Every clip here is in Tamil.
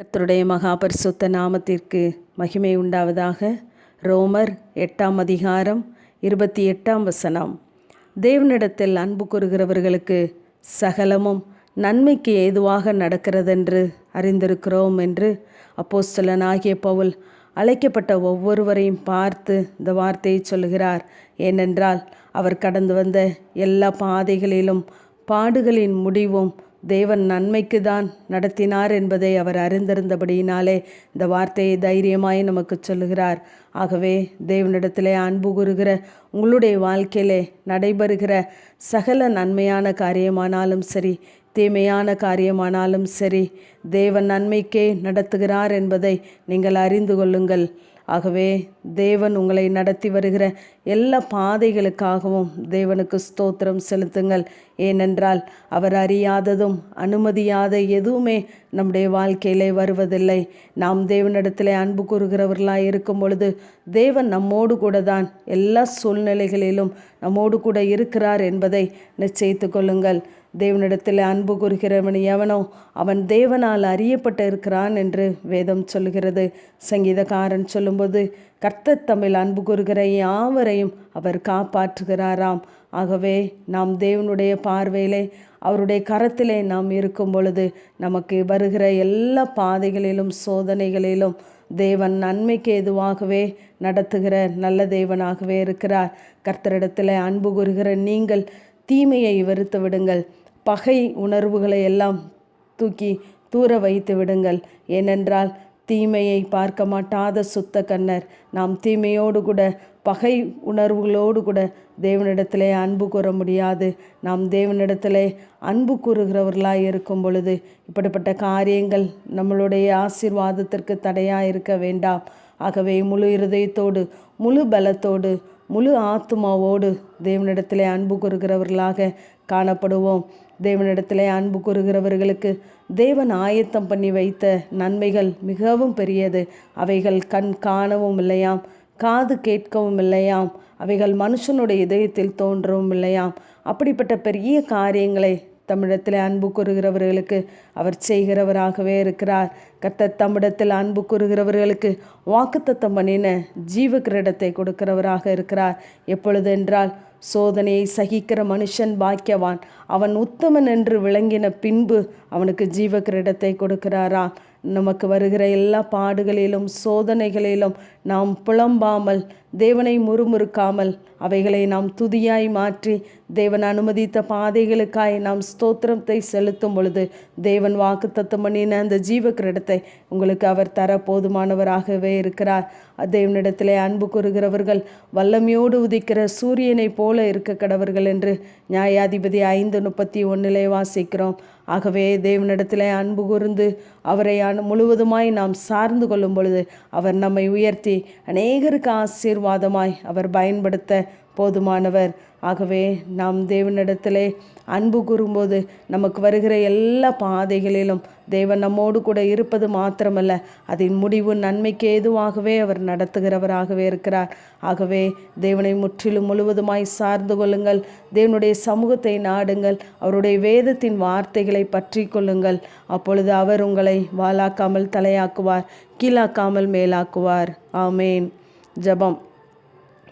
கர்த்தருடைய மகா பரிசுத்த நாமத்திற்கு மகிமை உண்டாவதாக. ரோமர் எட்டாம் அதிகாரம் இருபத்தி எட்டாம் வசனம். தேவனிடத்தில் அன்பு கூறுகிறவர்களுக்கு சகலமும் நன்மைக்கு ஏதுவாக நடக்கிறதென்று அறிந்திருக்கிறோம் என்று அப்போஸ்தலனாகிய பவுல் அழைக்கப்பட்ட ஒவ்வொருவரையும் பார்த்து இந்த வார்த்தையை சொல்கிறார் ஏனென்றால் அவர் கடந்து வந்த எல்லா பாதைகளிலும் பாடுகளின் முடிவும் தேவன் நன்மைக்கு தான் நடத்தினார் என்பதை அவர் அறிந்திருந்தபடியினாலே இந்த வார்த்தையை தைரியமாய் நமக்கு சொல்லுகிறார். ஆகவே தேவனிடத்திலே அன்பு கூறுகிற உங்களுடைய வாழ்க்கையிலே நடைபெறுகிற சகல நன்மையான காரியமானாலும் சரி தீமையான காரியமானாலும் சரி தேவன் நன்மைக்கே நடத்துகிறார் என்பதை நீங்கள் அறிந்து கொள்ளுங்கள். ஆகவே தேவன் உங்களை நடத்தி வருகிற எல்லா பாதைகளுக்காகவும் தேவனுக்கு ஸ்தோத்திரம் செலுத்துங்கள். ஏனென்றால் அவர் அறியாததும் அனுமதியாத எதுவுமே நம்முடைய வாழ்க்கையிலே வருவதில்லை. நாம் தேவனிடத்திலே அன்பு கூறுகிறவர்களாக இருக்கும் பொழுது தேவன் நம்மோடு கூட தான் எல்லா சூழ்நிலைகளிலும் நம்மோடு கூட இருக்கிறார் என்பதை நிச்சயித்து கொள்ளுங்கள். தேவனிடத்தில் அன்பு கூறுகிறவன் எவனோ அவன் தேவனால் அறியப்பட்டு இருக்கிறான் என்று வேதம் சொல்கிறது சங்கீதக்காரன் சொல்லும்போது கர்த்தர் தமிழ் அன்பு கூறுகிற யாவரையும் அவர் காப்பாற்றுகிறாராம். ஆகவே நாம் தேவனுடைய பார்வையிலே அவருடைய கரத்திலே நாம் இருக்கும் பொழுது நமக்கு வருகிற எல்லா பாதைகளிலும் சோதனைகளிலும் தேவன் நன்மைக்கு எதுவாகவே நடத்துகிற நல்ல தேவனாகவே இருக்கிறார். கர்த்தரிடத்தில் அன்பு கூறுகிற நீங்கள் தீமையை வெறுத்து விடுங்கள். பகை உணர்வுகளை எல்லாம் தூக்கி தூர வைத்து விடுங்கள். ஏனென்றால் தீமையை பார்க்க மாட்டாத சுத்த கண்ணர் நாம் தீமையோடு கூட பகை உணர்வுகளோடு கூட தேவனிடத்திலே அன்பு கூற முடியாது. நாம் தேவனிடத்திலே அன்பு கூறுகிறவர்களாக இருக்கும் பொழுது இப்படிப்பட்ட காரியங்கள் நம்மளுடைய ஆசீர்வாதத்திற்கு தடையாக இருக்க வேண்டாம். ஆகவே முழு இருதயத்தோடு முழு பலத்தோடு முழு ஆத்மாவோடு தேவனிடத்திலே அன்பு கூறுகிறவர்களாக காணப்படுவோம். தேவனிடத்திலே அன்பு கூறுகிறவர்களுக்கு தேவன் ஆயத்தம் பண்ணி வைத்த நன்மைகள் மிகவும் பெரியது. அவைகள் கண் காணவும் இல்லையாம் காது கேட்கவும் இல்லையாம் அவைகள் மனுஷனுடைய இதயத்தில் தோன்றவும் இல்லையாம். அப்படிப்பட்ட பெரிய காரியங்களை தம்மிடத்தில் அன்பு கூறுகிறவர்களுக்கு அவர் செய்கிறவராகவே இருக்கிறார். கர்த்தர் தம்மிடத்தில் அன்பு கூறுகிறவர்களுக்கு வாக்குத்தத்தம் பண்ணின ஜீவ கிரீடத்தை கொடுக்கிறவராக இருக்கிறார். எப்பொழுது என்றால் சோதனையை சகிக்கிற மனுஷன் பாக்கியவான். அவன் உத்தமன் என்று விளங்கின பின்பு அவனுக்கு ஜீவ கிரீடத்தை கொடுக்கிறாரா? நமக்கு வருகிற எல்லா பாடுகளிலும் சோதனைகளிலும் நாம் புலம்பாமல் தேவனை முறுமுறுக்காமல் அவைகளை நாம் துதியாய் மாற்றி தேவன் அனுமதித்த பாதைகளுக்காய் நாம் ஸ்தோத்திரத்தை செலுத்தும் பொழுது தேவன் வாக்கு தத்துவம் பண்ணின அந்த ஜீவ கிரடத்தை உங்களுக்கு அவர் தர போதுமானவராகவே இருக்கிறார். தேவனிடத்திலே அன்பு கூறுகிறவர்கள் வல்லமையோடு உதிக்கிற சூரியனை போல இருக்க கடவர்கள் என்று நியாயாதிபதி ஐந்து முப்பத்தி ஒன்றிலே வாசிக்கிறோம். ஆகவே தேவனிடத்திலே அன்பு கூர்ந்து அவரை முழுவதுமாய் நாம் சார்ந்து கொள்ளும் பொழுது அவர் நம்மை உயர்த்தி அநேகருக்கு ஆசீர்வாதமாய் அவர் பயன்படுத்த போதுமானவர். ஆகவே நாம் தேவனிடத்திலே அன்பு கூறும்போது நமக்கு வருகிற எல்லா பாதைகளிலும் தேவன் நம்மோடு கூட இருப்பது மாத்திரமல்ல அதன் முடிவு நன்மைக்கு ஏதுவாகவே அவர் நடத்துகிறவராகவே இருக்கிறார். ஆகவே தேவனை முற்றிலும் முழுவதுமாய் சார்ந்து கொள்ளுங்கள். தேவனுடைய சமூகத்தை நாடுங்கள். அவருடைய வேதத்தின் வார்த்தைகளை பற்றி கொள்ளுங்கள். அப்பொழுது அவர் உங்களை வாலாக்காமல் தலையாக்குவார் கீழாக்காமல் மேலாக்குவார். ஆமேன். ஜபம்.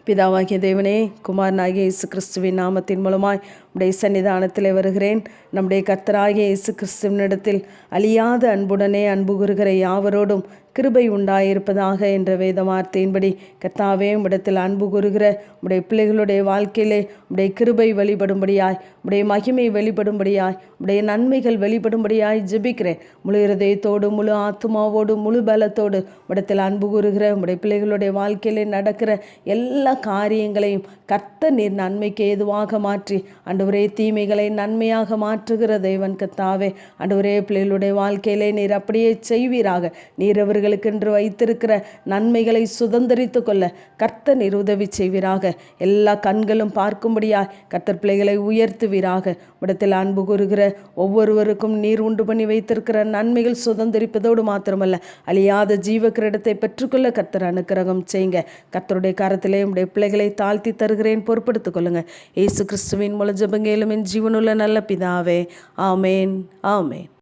பிதாவாகிய தேவனே குமாரனாகிய இயேசு கிறிஸ்துவின் நாமத்தின் மூலமாய் உடைய சன்னிதானத்தில் வருகிறேன். நம்முடைய கர்த்தராகிய இயேசு கிறிஸ்துவனிடத்தில் அழியாத அன்புடனே அன்பு கூறுகிற யாவரோடும் கிருபை உண்டாயிருப்பதாக என்ற வேத வார்த்தையின்படி கத்தாவே உம்மிடத்தில் அன்பு கூறுகிற உடைய பிள்ளைகளுடைய வாழ்க்கையிலே உடைய கிருபை வெளிப்படும்படியாய் உடைய மகிமை வெளிப்படும்படியாய் உடைய நன்மைகள் வெளிப்படும்படியாய் ஜெபிக்கிறேன். முழு இருதயத்தோடு முழு ஆத்மாவோடு முழு பலத்தோடு உடத்தில் அன்பு கூறுகிற உடைய பிள்ளைகளுடைய வாழ்க்கையிலே நடக்கிற எல்லா காரியங்களையும் கர்த்த நீர் நன்மைக்கு ஏதுவாக மாற்றி அன்றுவரே தீமைகளை நன்மையாக மாற்றுகிற தேவன் கத்தாவே அன்றுவரே பிள்ளைகளுடைய வாழ்க்கையிலே நீர் அப்படியே செய்வீராக. நீர் அவர்கள் அவர்களுக்கென்று வைத்திருக்கிற நன்மைகளை சுதந்திரித்து கொள்ள கர்த்தர் உதவி செய்வீராக. எல்லா கண்களும் பார்க்கும்படியாய் கர்த்தர் பிள்ளைகளை உயர்த்துவீராக. இடத்தில் அன்பு கூறுகிற ஒவ்வொருவருக்கும் நீர் உண்டு பண்ணி வைத்திருக்கிற நன்மைகள் சுதந்திரிப்பதோடு மாத்திரமல்ல அழியாத ஜீவ கிரீடத்தை பெற்றுக்கொள்ள கர்த்தர் அனுக்கிரகம் செய்யுங்க. கர்த்தருடைய கரத்திலே உடைய பிள்ளைகளை தாழ்த்தி தருகிறேன் பொறுப்படுத்திக் கொள்ளுங்க. ஏசு கிறிஸ்துவின் மூலம் ஜபங்கேலும் என் ஜீவனுள்ள நல்ல பிதாவே. ஆமேன் ஆமேன்.